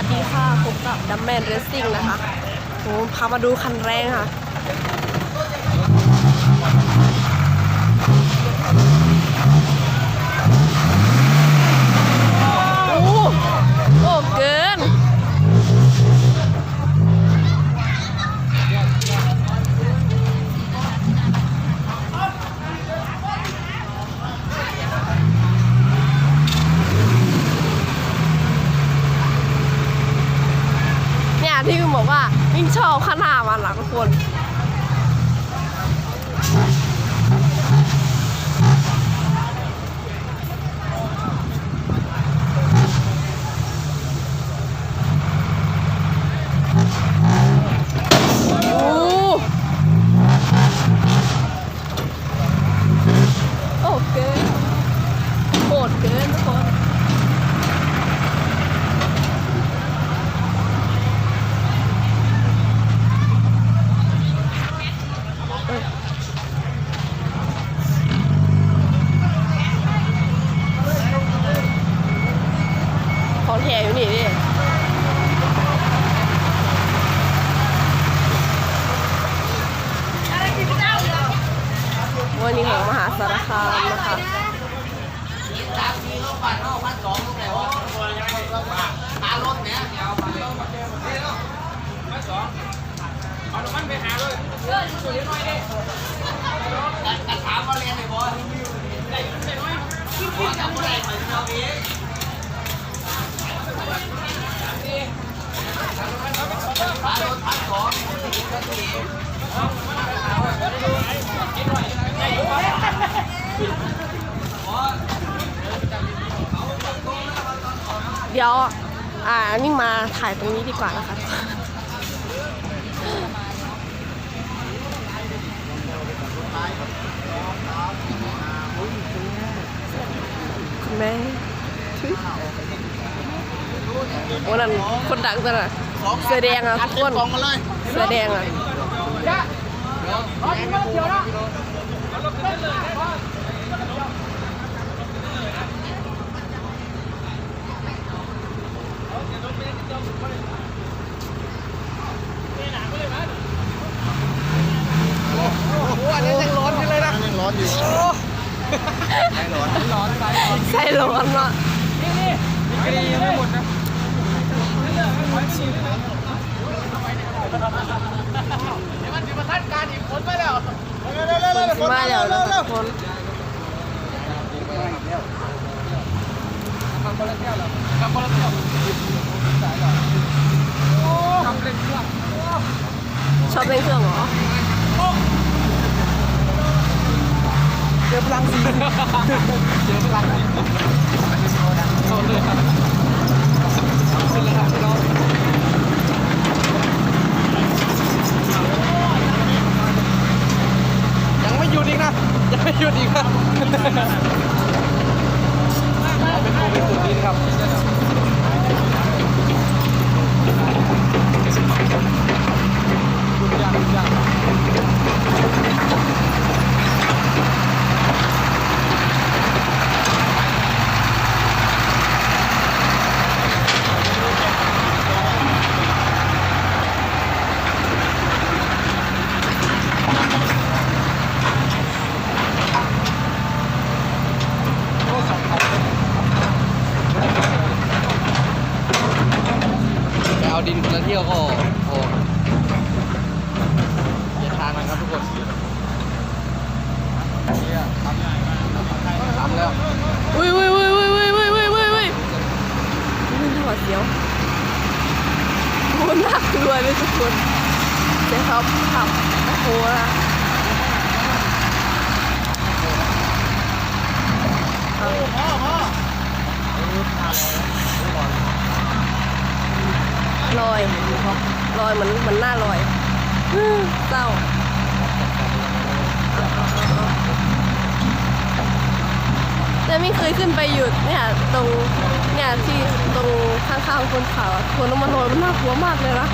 วัสดีค่ะผมกับดัมแมนเรสซิ่งนะคะโอ้พามาดูคันแรงค่ะโอ้โอ้เกิน บอกว่ายิ่งชอบขนาดมันหลังคน แห่อยู่นี่ดิวันนี้ของมหาสารคามนะคะเอาน้ำมันไปหาเลยเออช่วยน้อยดิแต่ถามมาเรียนไหน่อยบอสได้ได้น้อยคิดคิดจำไม่ได้เหมือนเราเอง เดี๋ยว อ่า นี่มาถ่ายตรงนี้ดีกว่านะคะคุณแม่ทุยโอ้นั่นคนดังจังอะ เสื้อแดงอะทุกคนเสื้อแดงอะอันนี้ยังร้อนอยู่เลยนะยังร้อนอยู่ใส่ร้อนร้อนใส่รอนเนาะนี่นี่ยังไม่หมดนะ เดี๋ยวมันจะมาทันการอีกคนไปแล้วเที่วเร็นเชอบเป็นเครื่องเหรอเจอพลังสีเจอพลังสี ดินคนละเที่ยวก็โอ้อย่าทางนะครับทุกคนทำแล้วอุ้ยอุ้ยอุ้ยอุ้ยอุ้ยอุ้ยอุ้ยอุ้ยอุ้ยมันหัวเสียวโคตรน่ากลัวเลยทุกคนเจ๊ครับขับโอ้โหนะ ลอยลอยเหมือนเหมือนหน้าลอยเศร้าแต่ไม่เคยขึ้นไปหยุดเนี่ยตรงเนี่ยที่ตรงข้างๆคนเขาอะคนน้ำมันลอยมันน่ากลัวมากเลยนะ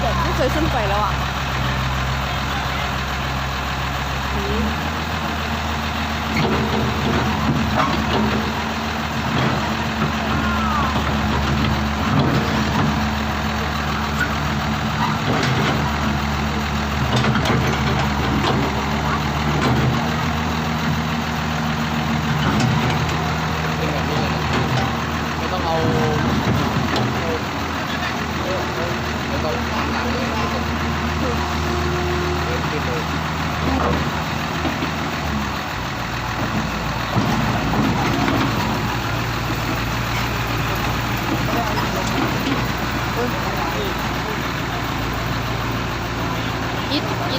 แต่ไม่เคยขึ้นไปแล้วอะอืม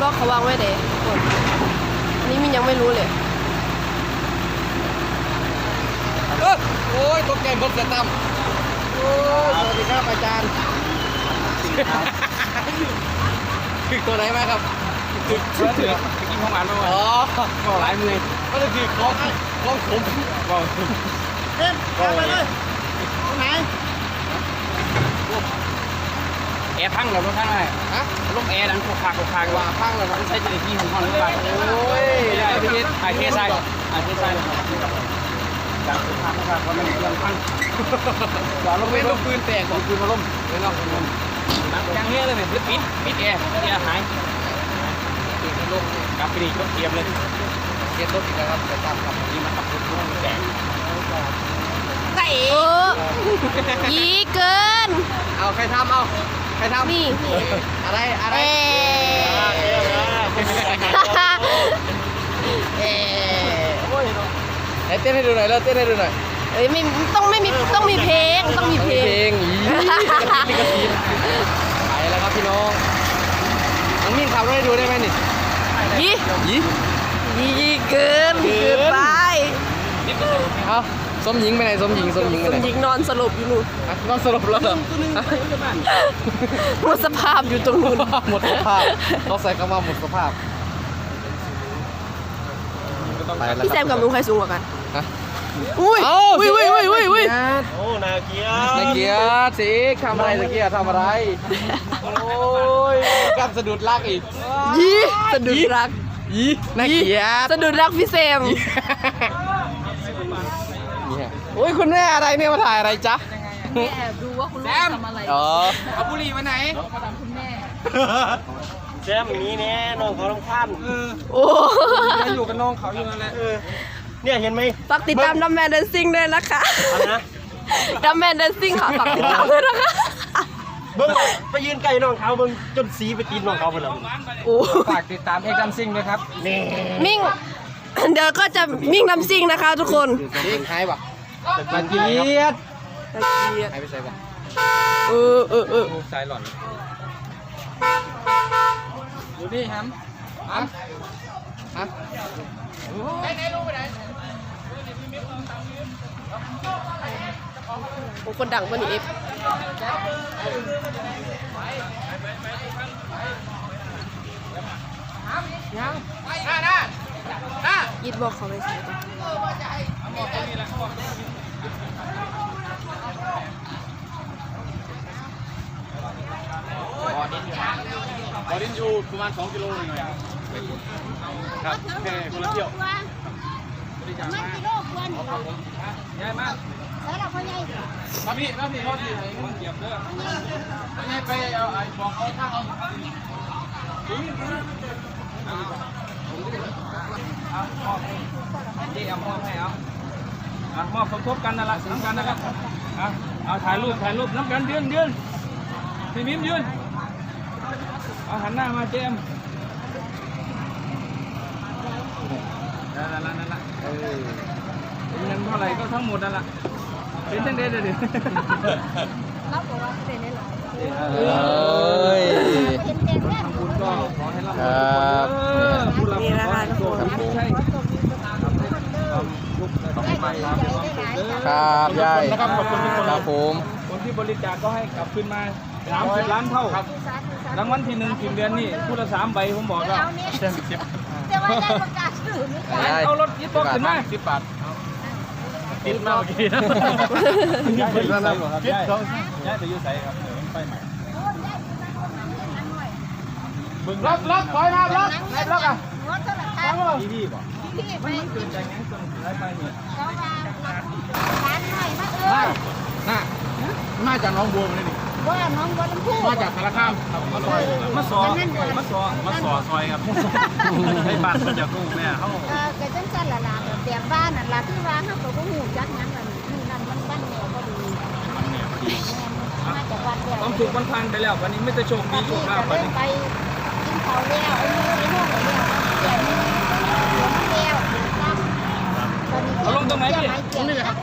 ล็อกเขาวางไว้เด็อันนี้มินยังไม่รู้เลยเออโอ้ยตกใจหมดเสียตั้มโอ้ยสวัสดีครับอาจารย์ถึกตัวไหนมาครับถึกถึกถึกกินของหวานมาอ๋อก็หลายมือก็คือของของผมก็เอ็มไปเลยตรงไหนแอร์พังเหรอรถท่านไงฮะลมแอร์ดังโคคาโคคาว่าข้างเลยครับใช้เจลที่ของเขาหรือเปล่าโอ้ยไม่ได้พี่เทสไอเทสไซไอเทสไซดังโคคาโคคาเพราะมันเครื่องพังหวานลงเป็นลูกปืนแตกของปืนมาล้มเลยเนาะอย่างนี้เลยเนี่ยปิดปิดแอร์แอร์หายกลับไปดีก็เตรียมเลยเกียร์รถอีกแล้วครับเสียตั้มครับนี่มันขับรถร่วงแดงไก่เออยีเกิน เอาใครทำเอาใครทำนี่นี่อะไรอะไรเอ๊เอ๊ไหนเต้นให้ดูหน่อยแล้วเต้นให้ดูหน่อยเอ้ยไม่ต้องไม่มีต้องมีเพลงต้องมีเพลเพลงงอีลิขสิทธิ์ไปแล้วครับพี่น้องน้องมิ่งขับรถให้ดูได้ไหมนี่ยียียีเกินเกินไปเอา สมหญิงไปไหนสมหญิงสมหญิงไปสไหนมหญิงนอนสลบอยู่นู่นอะนอนสลบแล้วเหรอหมดสภาพอยู่ตรงนู้นหมดสภาพเขาใส่คำว่าหมดสภาพไปแล้วพี่แซคมรับกับลุงใครสูงกว่ากันฮะอุ้ยเอ้าอุ้ยอุ้ยอุ้ยอุ้ยอุ้ยโอ้นาเกียนักเกียรติสิทำอะไรนักเกียรติทำอะไรโอ้ยกลับสะดุดลากอีกยีสะดุดรักยีนักเกียรติสะดุดรักพี่แซมเนี่ยโอ้ยคุณแม่อะไรเนี่ยมาถ่ายอะไรจ๊ะแอบดูว่าคุณลูกทำอะไรอ๋อเอาบุหรี่มาไหนแซมอย่างนี้เนี่ยน้องเขาต้องข้ามโอ้ยังอยู่กับน้องเขาอยู่นั่นแหละเออเนี่ยเห็นไหมฝากติดตามดัมแมนเดนซิ่งด้วยนะคะเอานะดัมแมนเดนซิ่งค่ะฝากติดตามด้วยนะคะเบิ้งไปยืนใกล้น้องเขาเบิ้งจนสีไปตีนน้องเขาไปแล้วโอ้ฝากติดตามเอ็กดัมซิงด้วยครับนี่มิ่งเดี๋ยวก็จะมิ่งน้ำซิ่งนะคะ ทุกคนนี่หายปะ นักเกียรติหายไปใส่ปะเออเออเออสายหล่อนดูนี่ฮัมฮะฮะโอ้คนดังกว่านี้เอฟ ยิดบอกเขาไปใส่ก่อนบอดินอยู่ประมาณ 2 กิโลหน่อยครับแค่คนละเที่ยวบริจาคมาง่ายมากมาพี่มาพี่มาพี่ให้มันเก็บเด้อให้ไปเอาไอ้บอกเขาข้างเอา ที่เอามอบให้เอาอะมอบสมทบกันนั่นแหละน้ำกันนะครับอะเอาถ่ายรูปถ่ายรูปน้ำกันยืนยืนพี่มิ้มยืนเอาหันหน้ามาเจมนั่นละนั่นละเออเป็นเงินเท่าไหร่ก็ทั้งหมดนั่นละเป็นตั้งเด็ดเลยดิ เอ้ยทำบุญก็ขอให้ร่ำครรัวยบเออผู้รับนี่นะคะทุกคนไม่ใช่ความทุกข์ต้องไปความสุขเด้อครับยายนะครับขอบคุณทุกคนครับผมคนที่บริจาคก็ให้กลับคืนมาสามสิบล้านเท่ารางวัลที่หนึ่งสิบเดือนนี่ผู้ละสามใบผมบอกแล้วจะว่าได้ประกาศถือไหมยายเอารถยึดบอกขึ้นมาสิบบาท ติดมากเมื่อกี้นะย้ายไปแล้วนะย้ายย้ายไปอยูไสครับเดี๋ยวมันไปใหม่บึงล็อกล็อกถอยมาล็อกไหนล็อกอะงดเท่าไหร่ครับที่พี่บอกที่ไปมันเกิดจากงั้นจนได้ไปเนี่ยร้านหน่อยมาเออน่ามาจากน้องบัวมาเลยนี่ ว่าน้องบัวลำพูมาจากสารคามครับมาซอยมาสอมาสอมาสอซอยครับให้บ้านมันจะกู้แม่เขาเออแต่จังซั่นล่ะล่ะแบบบ้านนั่นล่ะคือว่าเฮาก็บ่ฮู้จักหยังนั่นนี่นั่นมันบ้านแนวบ่ดีมาจากวัดแล้วความสุขมันพังไปแล้ววันนี้ไม่ได้โชคดีโชคลาภวันนี้ไปกินข้าวแล้วไอ้นู่นไอ้นู่นแล้วแล้วเอาลงตรงไหนพี่ตรงนี้ครับ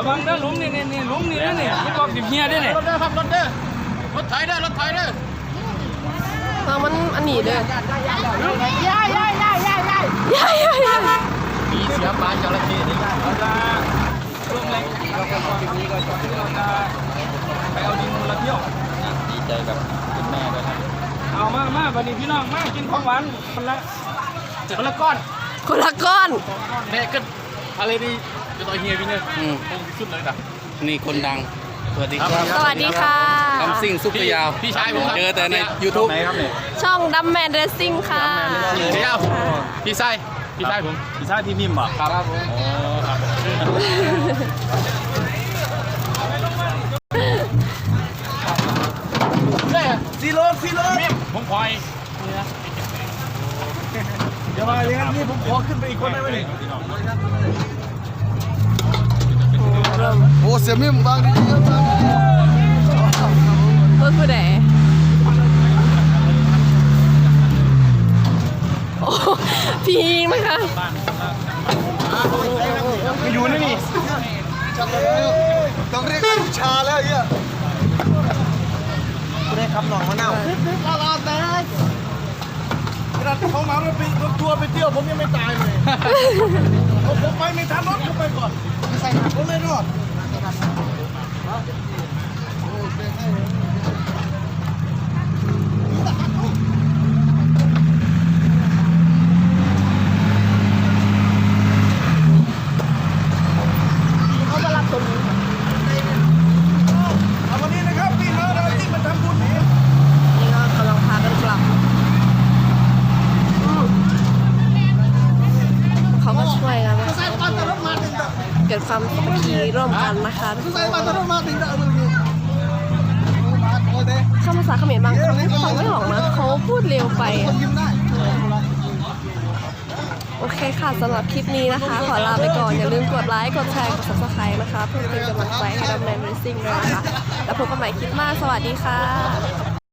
ระวังนะหลุมนี่นี่นี่หลุมนี่นะเนี่ยไม่บอกสิบเฮียด้วยเนี่ยรถเด้อครับรถเด้อรถไถเด้อรถไถเด้อเอามันอันนี้เด้อย่าย่าย่าย่าย่าย่าย่าย่ามีเสือปลาจระเข้นี่เราจะร่วมแรงเราจะคลิปนี้ก็จบเราจะไปเอาดินคนละเที่ยวดีใจกับคุณแม่ด้วยครับเอามามาวันนี้พี่น้องมากินของหวานคนละคนละก้อนคนละก้อนแม่ก็อะไรนี่ จะต่อยเฮียพี่เนี่ยอืมคงที่สุดเลยนะ นี่คนดัง สวัสดีครับสวัสดีค่ะ คำซิ่งซุปเปอร์ยาวพี่ชายผมครับ เจอแต่ใน YouTube ไหนครับเนี่ยช่องดัมแมนเรซซิ่งค่ะเดี๋ยวพี่ชายพี่ชายผมพี่ชายที่นิ่มอะครับผมอ๋อครับซีโร่ซีโร่ผมพลอยเดี๋ยวมาเลี้ยงนี่ผมขอขึ้นไปอีกคนได้ไหมนี่เริ่ มโอ้เสียมิ่มบางดีครับรถผู้ใดโอ้พี่ยิงนะคะไปอยู่นี่นี่ต้องเรียกลูกชาแล้วเฮียกูได้คำหนองมะนาวเรารอเตยขนาดเขามารถไปรถทัวร์ไปเที่ยวผมยังไม่ตายเลยผมไปไม่ทันรถผมไปก่อน ผมเลยรอดเขามารับตรงนี้เอาวันนี้นะครับพี่น้องเราที่มาทำบุญนี้นี่ก็กำลังพากันกลับอืมเขาก็ช่วยกัน เกิดความสามัคคีร่วมกันนะคะทุกคนปลามาถึงดอกมึงมาโอ้เด้คำภาษาเขมรบางคำฟังไม่ออกนะเขาพูดเร็วไป โอเคค่ะสำหรับคลิปนี้นะคะ ขอลาไปก่อน อย่าลืมกดไลค์กดแชร์กด subscribe นะคะ เพื่อเป็นกำลังใจให้ดัมแมนเรซิ่งด้วยนะคะ แล้วพบกันใหม่คลิปหน้าสวัสดีค่ะ